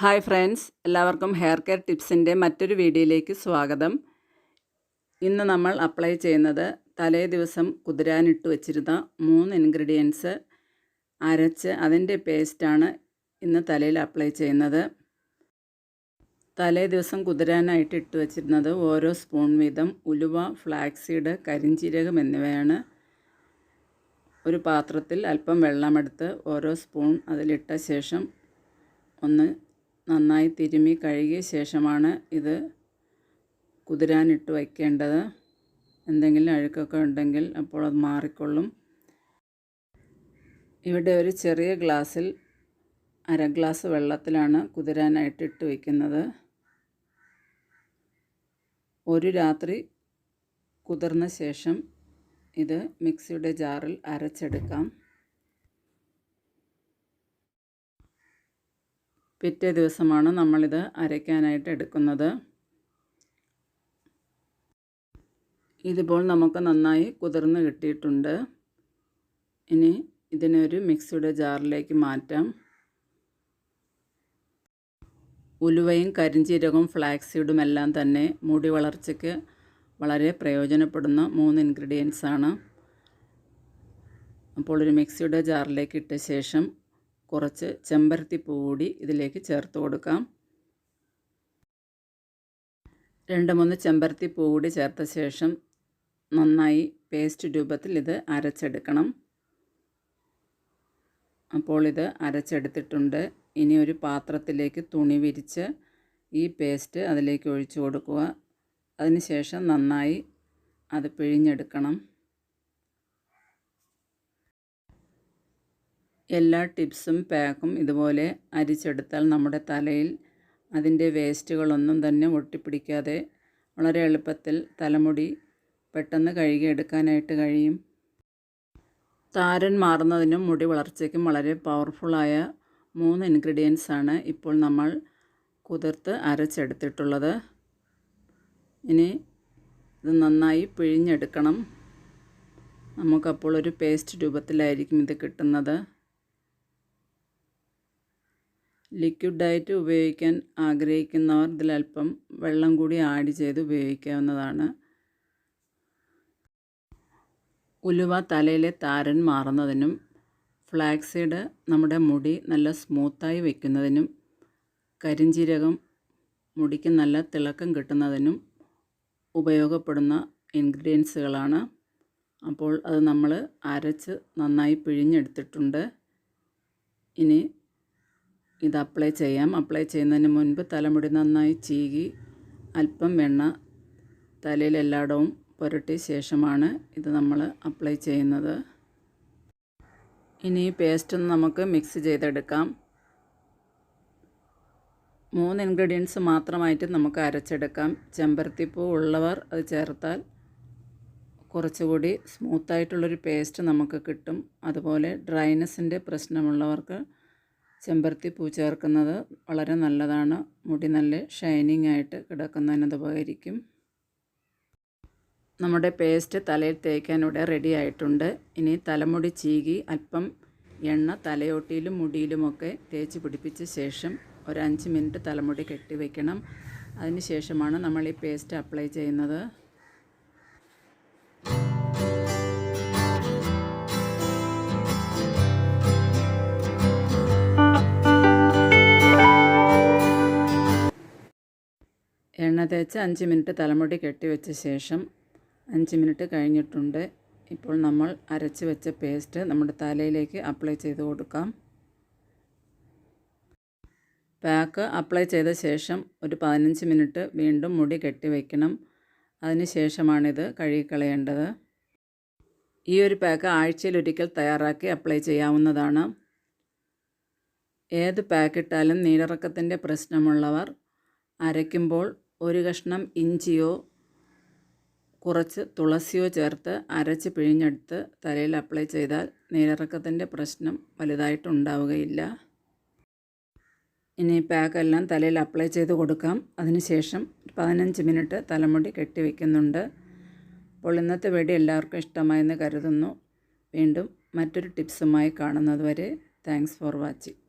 Hi friends എല്ലാവർക്കും hair care ടിപ്സിന്റെ മറ്റൊരു വീഡിയോയിലേക്ക് സ്വാഗതം. ഇന്ന് നമ്മൾ അപ്ലൈ ചെയ്യുന്നത് തലേ ദിവസം കുതിരാനിട്ട് വെച്ചിരുന്ന മൂന്ന് ഇൻഗ്രീഡിയൻസ് അരച്ച് അതിന്റെ പേസ്റ്റാണ് ഇന്ന് തലയിൽ അപ്ലൈ ചെയ്യുന്നത്. തലേ ദിവസം കുതിരാനായിട്ട് ഇട്ട് വെച്ചിരുന്നത് ഓരോ സ്പൂൺ വീതം ഉലുവ ഫ്ലാക്സീഡ് കരിഞ്ചീരകം എന്നിവയാണ്. ഒരു പാത്രത്തിൽ അല്പം വെള്ളമെടുത്ത് ഓരോ സ്പൂൺ അതിലിട്ട ശേഷം ഒന്ന് നന്നായി തിരുമ്മി കഴുകിയ ശേഷമാണ് ഇത് കുതിരാനിട്ട് വയ്ക്കേണ്ടത്. എന്തെങ്കിലും അഴുക്കൊക്കെ ഉണ്ടെങ്കിൽ അപ്പോൾ അത് മാറിക്കൊള്ളും. ഇവിടെ ഒരു ചെറിയ ഗ്ലാസ്സിൽ അര ഗ്ലാസ് വെള്ളത്തിലാണ് കുതിരാനായിട്ട് ഇട്ട് വയ്ക്കുന്നത്. ഒരു രാത്രി കുതിർന്ന ശേഷം ഇത് മിക്സിയുടെ ജാറിൽ അരച്ചെടുക്കാം. പിറ്റേ ദിവസമാണ് നമ്മളിത് അരയ്ക്കാനായിട്ട് എടുക്കുന്നത്. ഇതിപ്പോൾ നമുക്ക് നന്നായി കുതിർന്ന് കിട്ടിയിട്ടുണ്ട്. ഇനി ഒരു മിക്സിയുടെ ജാറിലേക്ക് മാറ്റാം. ഉലുവയും കരിഞ്ചീരകവും ഫ്ലാക്സീഡും എല്ലാം തന്നെ മുടി വളർച്ചയ്ക്ക് വളരെ പ്രയോജനപ്പെടുന്ന മൂന്ന് ഇൻഗ്രീഡിയൻസ് ആണ്. അപ്പോൾ ഒരു മിക്സിയുടെ ജാറിലേക്ക് ഇട്ട ശേഷം കുറച്ച് ചെമ്പരത്തി കൂടി ഇതിലേക്ക് ചേർത്ത് കൊടുക്കാം. രണ്ട് മൂന്ന് ചെമ്പരത്തി കൂടി ചേർത്ത ശേഷം നന്നായി പേസ്റ്റ് രൂപത്തിൽ ഇത് അരച്ചെടുക്കണം. അപ്പോൾ ഇത് അരച്ചെടുത്തിട്ടുണ്ട്. ഇനി ഒരു പാത്രത്തിലേക്ക് തുണി വിരിച്ച് ഈ പേസ്റ്റ് അതിലേക്ക് ഒഴിച്ചു കൊടുക്കുക. അതിനുശേഷം നന്നായി അത് പിഴിഞ്ഞെടുക്കണം. എല്ലാ ടിപ്സും പാക്കും ഇതുപോലെ അരിച്ചെടുത്താൽ നമ്മുടെ തലയിൽ അതിന്റെ വേസ്റ്റുകളൊന്നും തന്നെ ഒട്ടിപ്പിടിക്കാതെ വളരെ എളുപ്പത്തിൽ തലമുടി പെട്ടെന്ന് കഴുകിയെടുക്കാനായിട്ട് കഴിയും. താരൻ മാറുന്നതിനും മുടി വളർച്ചയ്ക്കും വളരെ പവർഫുള്ളായ മൂന്ന് ഇൻഗ്രീഡിയൻസ് ആണ് ഇപ്പോൾ നമ്മൾ കുതിർത്ത് അരച്ചെടുത്തിട്ടുള്ളത്. ഇനി ഇത് നന്നായി പിഴിഞ്ഞെടുക്കണം. നമുക്കപ്പോൾ ഒരു പേസ്റ്റ് രൂപത്തിലായിരിക്കും ഇത് കിട്ടുന്നത്. ലിക്വിഡ് ഡയറ്റ് ഉപയോഗിക്കാൻ ആഗ്രഹിക്കുന്നവർ ഇതിലൽപ്പം വെള്ളം കൂടി ആഡ് ചെയ്ത് ഉപയോഗിക്കാവുന്നതാണ്. ഉലുവ തലയിലെ താരൻ മാറുന്നതിനും ഫ്ലാക്സീഡ് നമ്മുടെ മുടി നല്ല സ്മൂത്തായി വയ്ക്കുന്നതിനും കരിഞ്ചീരകം മുടിക്ക് നല്ല തിളക്കം കിട്ടുന്നതിനും ഉപയോഗപ്പെടുന്ന ഇൻഗ്രീഡിയൻസുകളാണ് അപ്പോൾ അത് നമ്മൾ അരച്ച് നന്നായി പിഴിഞ്ഞെടുത്തിട്ടുണ്ട്. ഇനി ഇത് അപ്ലൈ ചെയ്യാം. അപ്ലൈ ചെയ്യുന്നതിന് മുൻപ് തലമുടി നന്നായി ചീകി അല്പം വെണ്ണ തലയിൽ എല്ലായിടവും പുരട്ടിയ ശേഷമാണ് ഇത് നമ്മൾ അപ്ലൈ ചെയ്യുന്നത്. ഇനി ഈ പേസ്റ്റ് നമുക്ക് മിക്സ് ചെയ്തെടുക്കാം. മൂന്ന് ഇൻഗ്രീഡിയൻസ് മാത്രമായിട്ട് നമുക്ക് അരച്ചെടുക്കാം. ചെമ്പരത്തിപ്പൂ ഉള്ളവർ അത് ചേർത്താൽ കുറച്ചുകൂടി സ്മൂത്തായിട്ടുള്ളൊരു പേസ്റ്റ് നമുക്ക് കിട്ടും. അതുപോലെ ഡ്രൈനെസ്സിന്റെ പ്രശ്നമുള്ളവർക്ക് ചെമ്പരത്തി പൂ ചേർക്കുന്നത് വളരെ നല്ലതാണ്. മുടി നല്ല ഷൈനിങ് ആയിട്ട് കിടക്കുന്നതിനത് ഉപകരിക്കും നമ്മുടെ പേസ്റ്റ് തലയിൽ തേക്കാൻ ഇവിടെ റെഡി ആയിട്ടുണ്ട്. ഇനി തലമുടി ചീകി അല്പം എണ്ണ തലയോട്ടിയിലും മുടിയിലുമൊക്കെ തേച്ച് പിടിപ്പിച്ച ശേഷം ഒരു അഞ്ച് മിനിറ്റ് തലമുടി കെട്ടി വയ്ക്കണം അതിന് ശേഷമാണ് നമ്മൾ ഈ പേസ്റ്റ് അപ്ലൈ ചെയ്യുന്നത്. എണ്ണ തേച്ച് അഞ്ച് മിനിറ്റ് തലമുടി കെട്ടിവെച്ച ശേഷം അഞ്ച് മിനിറ്റ് കഴിഞ്ഞിട്ടുണ്ട്. ഇപ്പോൾ നമ്മൾ അരച്ച് വെച്ച പേസ്റ്റ് നമ്മുടെ തലയിലേക്ക് അപ്ലൈ ചെയ്ത് കൊടുക്കാം. പാക്ക് അപ്ലൈ ചെയ്ത ശേഷം ഒരു പതിനഞ്ച് മിനിറ്റ് വീണ്ടും മുടി കെട്ടി വയ്ക്കണം അതിന് ശേഷമാണിത് കഴുകിക്കളയേണ്ടത്. ഈ ഒരു പാക്ക് ആഴ്ചയിൽ ഒരിക്കൽ തയ്യാറാക്കി അപ്ലൈ ചെയ്യാവുന്നതാണ്. ഏത് പാക്കിട്ടാലും നീരിറക്കത്തിന്റെ പ്രശ്നമുള്ളവർ അരയ്ക്കുമ്പോൾ ഒരു കഷ്ണം ഇഞ്ചിയോ കുറച്ച് തുളസിയോ ചേർത്ത് അരച്ച് പിഴിഞ്ഞെടുത്ത് തലയിൽ അപ്ലൈ ചെയ്താൽ നീരിറക്കത്തിന്റെ പ്രശ്നം വലുതായിട്ടുണ്ടാവുകയില്ല ഇനി പാക്കെല്ലാം തലയിൽ അപ്ലൈ ചെയ്ത് കൊടുക്കാം. അതിനുശേഷം പതിനഞ്ച് മിനിറ്റ് തലമുടി കെട്ടിവെക്കുന്നുണ്ട് അപ്പോൾ ഇന്നത്തെ വീഡിയോ എല്ലാവർക്കും ഇഷ്ടമായെന്ന് കരുതുന്നു. വീണ്ടും മറ്റൊരു ടിപ്സുമായി കാണുന്നതുവരെ താങ്ക്സ് ഫോർ വാച്ചിങ്